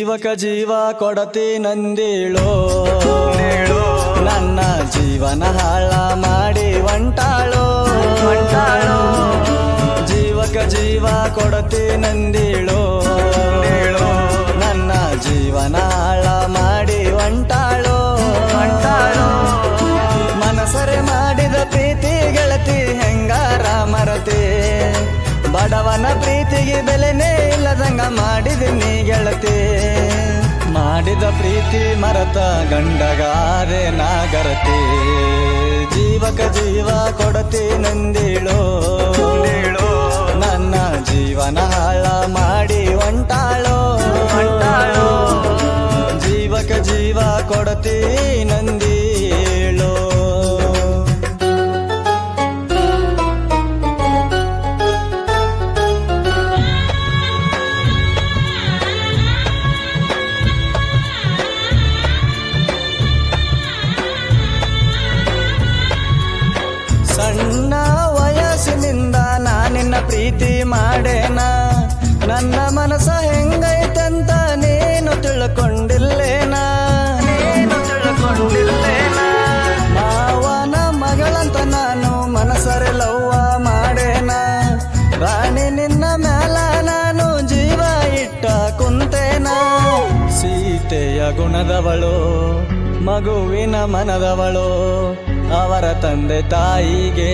ಜೀವಕ ಜೀವ ಕೊಡತಿ ನಂದೇಳೋ. ನನ್ನ ಜೀವನ ಹಾಳ ಮಾಡಿ ಒಂಟಾಳೋ ಒಂಟಾಳೋ ಜೀವಕ ಜೀವ ಕೊಡತಿ ನಂದೇಳೋ. ಬಡವನ ಪ್ರೀತಿಗೆ ಬೆಲೆನೇ ಇಲ್ಲದಂಗ ಮಾಡಿದಿನಿ ಗೆಳತಿ. ಮಾಡಿದ ಪ್ರೀತಿ ಮರತ ಗಂಡಗಾರೆ ನಾಗರತಿ. ಜೀವಕ ಜೀವ ಕೊಡತಿ ನಂದಿಳೋ. ನನ್ನ ಜೀವನ ಹಾಳ ಮಾಡಿ ಒಂಟಾಳೋ ಜೀವಕ ಜೀವ ಕೊಡತಿ ನಂದೀಳೋ ಪ್ರೀತಿ ಮಾಡೇನ ನನ್ನ ಮನಸ ಹೆಂಗೈತಂತ ನೀನು ತಿಳ್ಕೊಂಡಿಲ್ಲೇನ? ನೀನು ತಿಳ್ಕೊಂಡಿಲ್ಲೇನ? ಮಾವನ ಮಗಳಂತ ನಾನು ಮನಸರೆ ಲವ್ವ ಮಾಡೇನ ರಾಣಿ ನಿನ್ನ ಮ್ಯಾಲ ನಾನು ಜೀವ ಇಟ್ಟ ಕುಂತೇನ? ಸೀತೆಯ ಗುಣದವಳು ಮಗುವಿನ ಮನದವಳು ಅವರ ತಂದೆ ತಾಯಿಗೆ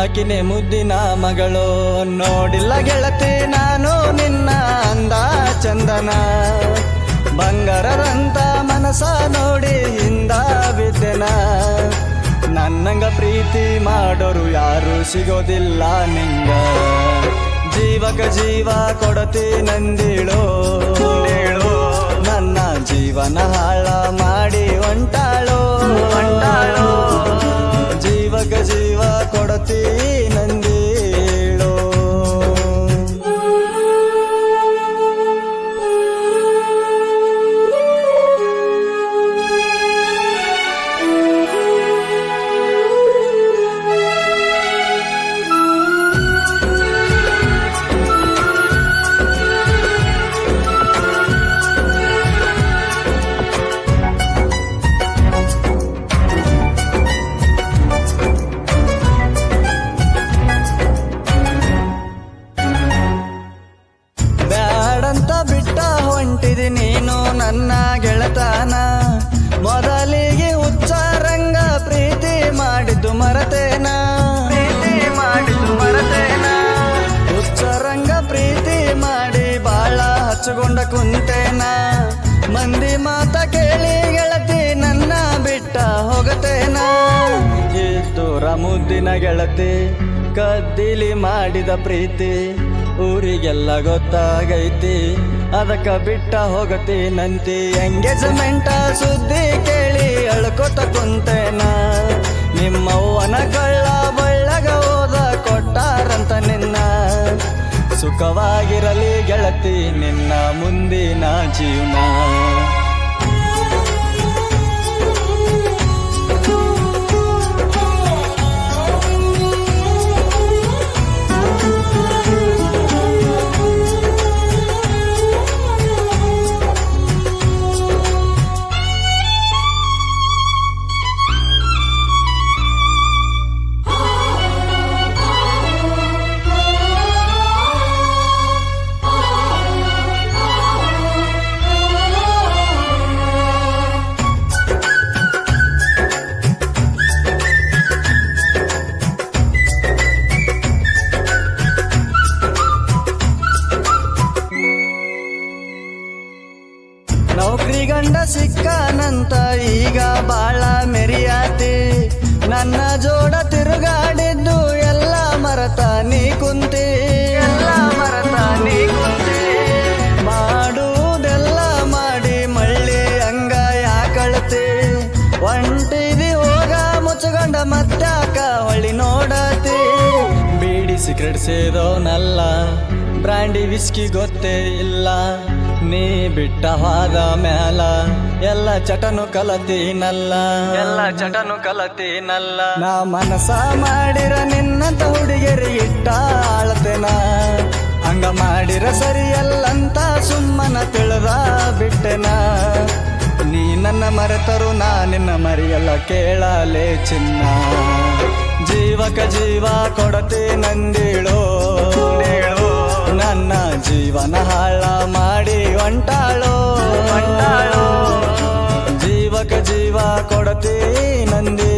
ಅಕಿನೆ ಮುದ್ದಿನ ಮಗಳು ನೋಡಿಲ್ಲ ಗೆಳತಿ ನಾನು ನಿನ್ನ ಅಂದ ಚಂದನ. ಬಂಗಾರರಂತ ಮನಸ ನೋಡಿ ಹಿಂದ ಬಿದ್ದೆನ. ನನ್ನಂಗ ಪ್ರೀತಿ ಮಾಡೋರು ಯಾರು ಸಿಗೋದಿಲ್ಲ ನಿಂಗ. ಜೀವಕ ಜೀವ ಕೊಡತಿ ನಂದಿಳೋ. ನನ್ನ ಜೀವನ ಹಾಳ ಕುಂತೇನ? ಮಂದಿ ಮಾತ ಕೇಳಿ ಗೆಳತಿ, ನನ್ನ ಬಿಟ್ಟ ಹೋಗತೇನ? ಇದ್ದೂರ ಮುದ್ದಿನ ಗೆಳತಿ, ಕದ್ದಿಲಿ ಮಾಡಿದ ಪ್ರೀತಿ, ಊರಿಗೆಲ್ಲ ಗೊತ್ತಾಗೈತಿ, ಅದಕ್ಕ ಬಿಟ್ಟ ಹೋಗತಿ ನಂತಿ. ಎಂಗೇಜ್ಮೆಂಟ ಸುದ್ದಿ ಕೇಳಿ ಅಳ್ಕೊತ ಕುಂತೇನ? ನಿಮ್ಮವ್ವನ ಕಳ್ಳ ಬಳ್ಳಗ ಹೋದ ಕೊಟ್ಟಾರಂತ ನಿನ್ನ ಸುಖವಾಗಿರಲಿ ಗೆಳತಿ ನಿನ್ನ ಮುಂದಿನ ಜೀವನ. ಸಿಕ್ಕನಂತ ಈಗ ಬಾಳ ಮೆರಿಯಾತಿ. ನನ್ನ ಜೋಡ ತಿರುಗಾಡಿದ್ದು ಎಲ್ಲ ಮರತ ನೀ ಕುಂತಿ. ಎಲ್ಲ ಮರತ ನೀ ಕುಂತಿ. ಮಾಡುವುದೆಲ್ಲ ಮಾಡಿ ಮಳ್ಳಿ ಅಂಗ ಯಾಕಳತಿ. ಒಂಟಿದಿ ಹೋಗ ಮುಚ್ಚುಗೊಂಡ ಮತ್ತಾಕ ಹೊಳಿ ನೋಡತಿ. ಬೀಡಿ ಸಿಗರೆಟ್ ಸೇದೋನಲ್ಲ ಬ್ರಾಂಡಿ ವಿಸ್ಕಿ ಗೊತ್ತೇ ಇಲ್ಲ. ನೀ ಬಿಟ್ಟ ಹಾದ ಮ್ಯಾಲ ಎಲ್ಲ ಚಟನು ಕಲತೀನಲ್ಲ. ಎಲ್ಲ ಚಟನು ಕಲತೀನಲ್ಲ. ನಾ ಮನಸ ಮಾಡಿರ ನಿನ್ನಂತ ಹುಡುಗಿಯರಿ ಇಟ್ಟ ಆಳ್ತೆನ. ಹಂಗ ಮಾಡಿರ ಸರಿಯಲ್ಲಂತ ಸುಮ್ಮನ ತಿಳಿದ ಬಿಟ್ಟೆನ. ನೀ ನನ್ನ ಮರೆತರು ನಾ ನಿನ್ನ ಮರಿಯಲ್ಲ ಕೇಳಲೇ ಚಿನ್ನ. ಜೀವಕ ಜೀವ ಕೊಡತೆ ನಂದಿಳೋ ನನ್ನ ಜೀವನ ಹಾಳ ಮಾಡಿ ಒಂಟಾಳೋ ಒಂಟಾಳೋ ಜೀವಕ ಜೀವ ಕೊಡತೀ ನಂದಿ.